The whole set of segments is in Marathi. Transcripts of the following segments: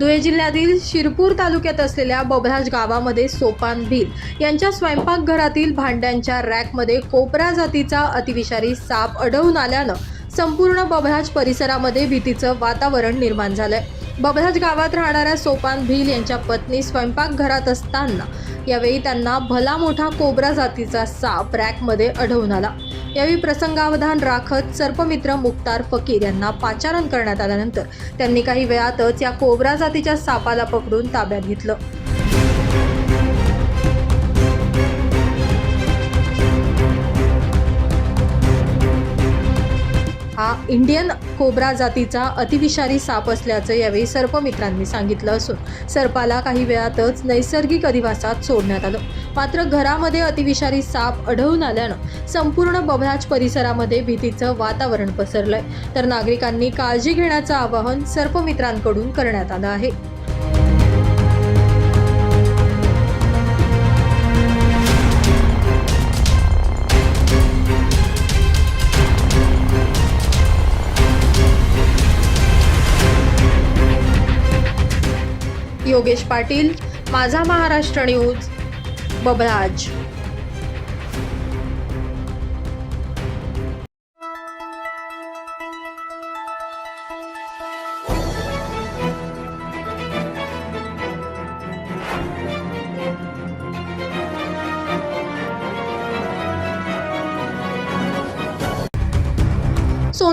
धुळे जिल्ह्यातील शिरपूर तालुक्यात असलेल्या बबराज गावामध्ये सोपान भिल यांच्या स्वयंपाकघरातील भांड्यांच्या रॅकमध्ये कोपरा जातीचा अतिविषारी साप आढळून आल्यानं संपूर्ण बबराज परिसरामध्ये भीतीचं वातावरण निर्माण झालंय. बबराज गावात राहणाऱ्या सोपान भिल यांच्या पत्नी स्वयंपाकघरात असताना यावेळी त्यांना भला मोठा कोबरा जातीचा साप रॅकमध्ये आढळून आला. यावेळी प्रसंगावधान राखत सर्पमित्र मुक्तार फकीर यांना पाचारण करण्यात आल्यानंतर त्यांनी काही वेळातच या कोबरा जातीच्या सापाला पकडून ताब्यात घेतलं. हा इंडियन कोब्रा जातीचा अतिविषारी साप असल्याचं यावेळी सर्पमित्रांनी सांगितलं असून सर्पाला काही वेळातच नैसर्गिक अधिवासात सोडण्यात आलं. मात्र घरामध्ये अतिविषारी साप आढळून आल्यानं संपूर्ण बबराज परिसरामध्ये भीतीचं वातावरण पसरलंय. तर नागरिकांनी काळजी घेण्याचं आवाहन सर्पमित्रांकडून करण्यात आलं आहे. योगेश पाटील माझा महाराष्ट्र न्यूज बबराज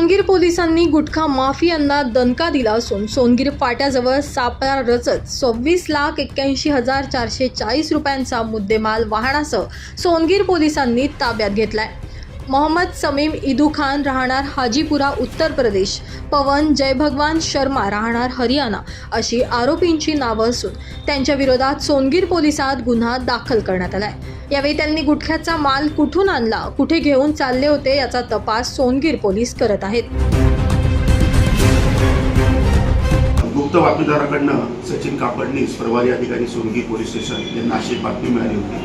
सोनगीर पोलिसांनी गुटखा माफियांना दणका दिला असून सोनगीर फाट्याजवळ सापळा रचत सव्वीस लाख एक्क्याऐंशी हजार चारशे चाळीस रुपयांचा मुद्देमाल वाहनासह सोनगीर पोलिसांनी ताब्यात घेतलाय. मोहम्मद समीम इदू खान राहणार हाजीपुरा उत्तर प्रदेश. पवन जयभगवान शर्मा राहणार हरियाणा अशी आरोपींची नावं असून त्यांच्या विरोधात सोनगीर पोलिसात गुन्हा दाखल करण्यात आलाय. यावेळी त्यांनी गुटख्याचा माल कुठून आणला कुठे घेऊन चालले होते याचा तपास सोनगीर पोलीस करत आहेत. गुप्त बातमीदाराकडनं सचिन कापडणीस प्रभारी अधिकारी सोनगीर पोलीस स्टेशन यांना अशी बातमी मिळाली होती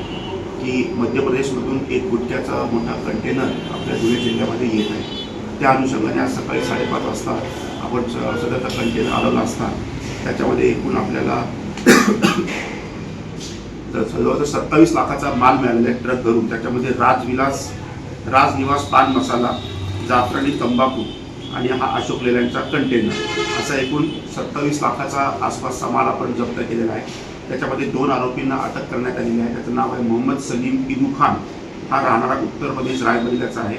की मध्य प्रदेशमधून एक गुटख्याचा मोठा कंटेनर आपल्या धुळे जिल्ह्यामध्ये येत आहे. त्या अनुषंगाने आज सकाळी साडेपाच वाजता आपण सध्या सदरचा कंटेनर आलेला असता. त्याच्यामध्ये एकूण आपल्याला जवळजवळ सत्तावीस लाखाचा माल मिळालेला आहे ट्रक धरून. त्याच्यामध्ये राजविलास राजनिवास पान मसाला जाफरानी तंबाखू आणि हा अशोक लेल्यांचा कंटेनर असा एकूण सत्तावीस लाखाचा आसपासचा माल आपण जप्त केलेला आहे. त्याच्यामध्ये दोन आरोपींना अटक करण्यात आलेली आहे. त्याचं नाव आहे मोहम्मद सलीम इदू खान. हा राहणारा उत्तर प्रदेश रायबरेलीचा आहे.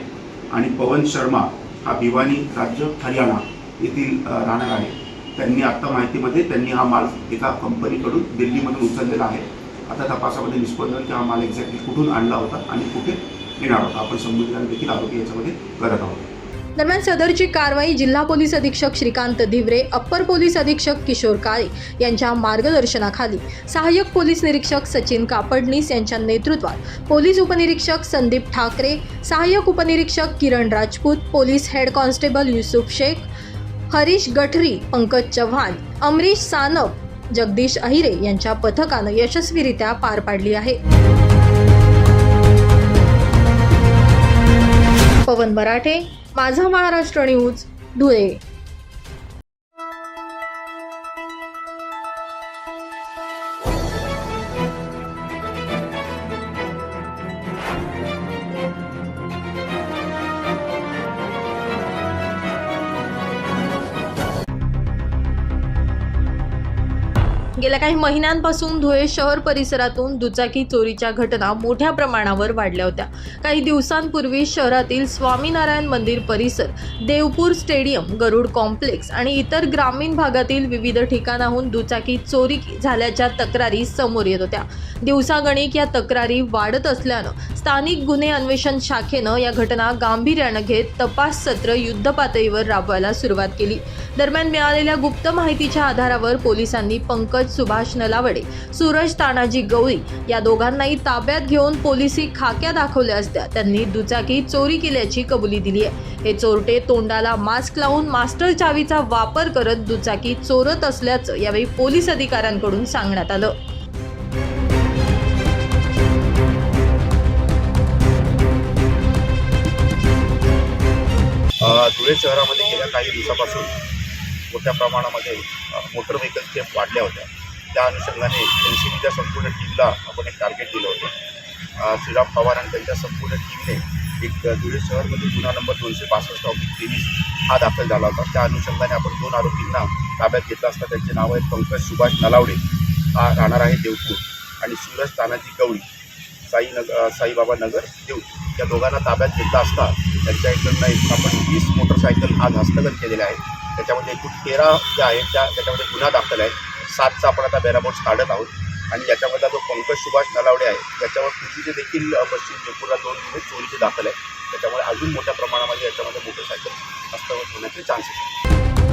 आणि पवन शर्मा हा भिवानी राज्य हरियाणा येथील राहणार आहे. त्यांनी आत्ता माहितीमध्ये त्यांनी हा माल एका कंपनीकडून दिल्लीमधून उचललेला आहे. आता तपासामध्ये निष्पन्न होईल की हा माल एक्झॅक्टली कुठून आणला होता आणि कुठे येणार होता आपण संबंधितांना देखील आरोपी याच्यामध्ये करत आहोत. दरम्यान सदरची कारवाई जिल्हा पोलीस अधीक्षक श्रीकांत धिवरे अप्पर पोलीस अधीक्षक किशोर काळे यांच्या मार्गदर्शनाखाली. सहाय्यक पोलीस निरीक्षक सचिन कापडनीस यांच्या नेतृत्वात पोलीस उपनिरीक्षक संदीप ठाकरे सहाय्यक उपनिरीक्षक Kiran Rajput police head constable Yusuf Shaikh Harish Gathari Pankaj Chavan Amrish Sanap Jagdish Ahire यांच्या पथकानं यशस्वीरित्या पार पाडली आहे. पवन मराठे माझा महाराष्ट्र न्यूज धुळे. गेल्या काही महिन्यांपासून धुळे शहर परिसरातून दुचाकी चोरीच्या घटना मोठ्या प्रमाणावर वाढल्या होत्या. काही दिवसांपूर्वी शहरातील स्वामीनारायण मंदिर परिसर देवपूर स्टेडियम गरुड कॉम्प्लेक्स आणि इतर ग्रामीण भागातील विविध ठिकाणाहून दुचाकी चोरी झाल्याच्या तक्रारी समोर येत होत्या. दिवसागणिक या तक्रारी वाढत असल्यानं स्थानिक गुन्हे अन्वेषण शाखेनं या घटना गांभीर्यानं घेत तपास सत्र युद्धपातळीवर राबवायला सुरुवात केली. दरम्यान मिळालेल्या गुप्त माहितीच्या आधारावर पोलिसांनी पंकज सुभाष नलावडे सूरज तानाजी गवळी या दोघांनाही ताब्यात घेऊन पोलिसी खाक्या दाखवल्या असत्या. त्यांनी दुचाकी चोरी केल्याची कबुली दिली आहे हे चोरटे तोंडाला मास्क लावून मास्टर चावीचा वापर करत दुचाकी चोरत असल्याचं यावेळी पोलीस अधिकाऱ्यांकडून सांगण्यात आलं. धुळे शहरामध्ये गेल्या काही दिवसापासून मोठ्या प्रमाणामध्ये मोटर व्हेकल वाढल्या होत्या. त्या अनुषंगाने एल सी बीच्या संपूर्ण टीमला आपण एक टार्गेट दिलं होतं. श्रीराम पवार आणि त्यांच्या संपूर्ण टीमने एक धुळे शहरमध्ये गुन्हा नंबर दोनशे पासष्ट ऑफिस तेवीस हा दाखल झाला होता. त्या अनुषंगाने आपण दोन आरोपींना ताब्यात घेतला असता. त्यांचे नाव आहेत पंकज सुभाष नलावडे हा राहणार आहे देवपूर आणि सूरज तानाजी गवळी साई नग साईबाबा नगर देवपूर. या दोघांना ताब्यात घेतला असता त्यांच्या इकडनं एक आपण वीस मोटरसायकल आज हस्तगत केलेल्या आहेत त्याच्यामध्ये एकूण तेरा ज्या आहेत त्या त्याच्यामध्ये गुन्हा दाखल आहेत. सातचा आपण आता बॅराबोट्स काढत आहोत. आणि याच्यामधला जो पंकज सुभाष नलावडे आहे त्याच्यावर पूर्वीचे देखील पश्चिम जयपूरला दोन गुन्हे चोरीचे दाखल आहे त्याच्यामुळे अजून मोठ्या प्रमाणामध्ये याच्यामध्ये मोटरसायकल हस्तगत होण्याचे चान्सेस आहेत.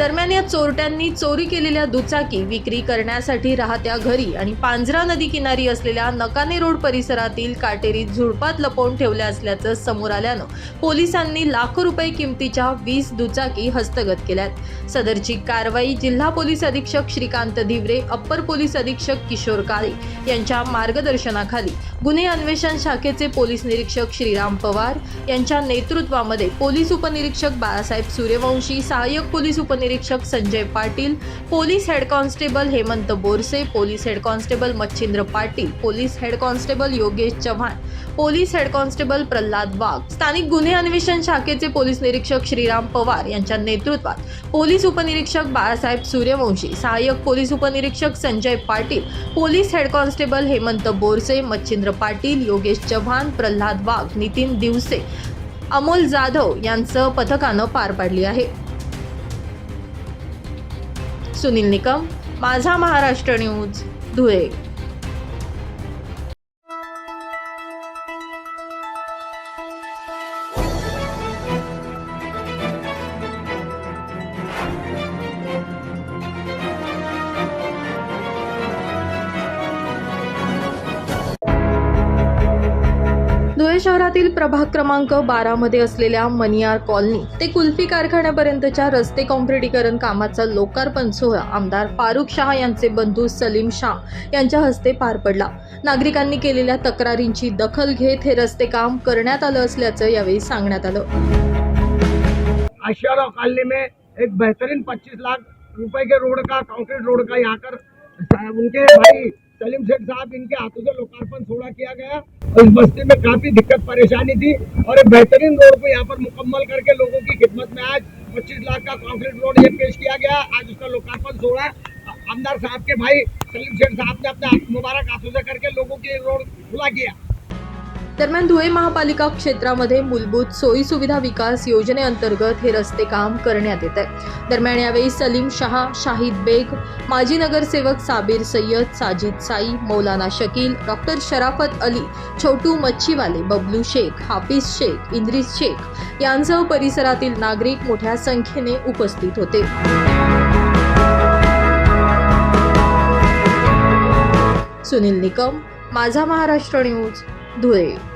दरम्यान या चोरट्यांनी चोरी केलेल्या दुचाकी विक्री करण्यासाठी राहत्या घरी आणि पांझरा नदी किनारी असलेल्या नकाने रोड परिसरातील काटेरी झुडपात लपवून ठेवल्या असल्याचं समोर आल्यानं पोलिसांनी लाखो रुपये किमतीच्या वीस दुचाकी हस्तगत केल्यात. सदरची कारवाई जिल्हा पोलीस अधीक्षक श्रीकांत धिवरे अप्पर पोलीस अधीक्षक किशोर काळे यांच्या मार्गदर्शनाखाली गुन्हे अन्वेषण शाखेचे पोलीस निरीक्षक श्रीराम पवार यांच्या नेतृत्वामध्ये पोलीस उपनिरीक्षक बाळासाहेब सूर्यवंशी सहाय्यक पोलीस उपनिरीक्षक Sanjay Patil police head constable Hemant Borse police head constable Machhindra Patil police head constable Yogesh Chavan police head constable Pralhad Wagh स्थानिक गुन्हे अन्वेषण शाखेचे पोलीस निरीक्षक श्रीराम पवार यांच्या नेतृत्वात पोलीस उपनिरीक्षक बाळासाहेब सूर्यवंशी सहाय्यक पोलीस उपनिरीक्षक Sanjay Patil police head constable Hemant Borse Machhindra Patil Yogesh Chavan Pralhad Wagh Nitin Divase Amol Jadhav यांचं पथकानं पार पाडली आहे. सुनील निकम माझा महाराष्ट्र न्यूज धुळे. शहरातील प्रभाग क्रमांक बारा मध्ये असलेल्या मनियार कॉलनी ते कुल्फी कारखान्यापर्यंतच्या रस्ते काँक्रिटीकरण कामाचा लोकार्पण सोहळा आमदार फारुख शहा यांचे बंधू सलीम शाह यांच्या हस्ते पार पडला. नागरिकांनी केलेल्या तक्रारींची दखल घेत हे रस्ते काम करण्यात आलं असल्याचं यावेळी सांगण्यात आलं. आशियारा कॉलनी में एक बेहतरीन 25 लाख रुपए के रोड का कंक्रीट रोड का यहाँ कर उनके भाई सलीम शेख साहब इनके हाथों से लोकार्पण थोड़ा किया गया। और इस बस्ती में काफ़ी दिक्कत, परेशानी थी और एक बेहतरीन रोड को यहाँ पर मुकम्मल करके लोगों की खिदमत में आज 25 लाख का कॉन्क्रीट रोड ये पेश किया गया। आज उसका लोकार्पण थोड़ा आमदार साहब के भाई सलीम शेख साहब ने अपने मुबारक हाथों से करके लोगों के रोड खुला किया। दरम्यान धुळे महापालिका क्षेत्रामध्ये मूलभूत सोयी सुविधा विकास योजनेअंतर्गत हे रस्ते काम करण्यात येत आहे दरम्यान यावेळी सलीम शहा शाहिद बेग माजी नगरसेवक साबीर सय्यद साजिद साई मौलाना शकील डॉक्टर शराफत अली छोटू मच्छीवाले बबलू शेख हाफिज शेख इंद्रिस शेख यांसह परिसरातील नागरिक मोठ्या संख्येने उपस्थित होते. सुनील निकम माझा महाराष्ट्र न्यूज धुळे.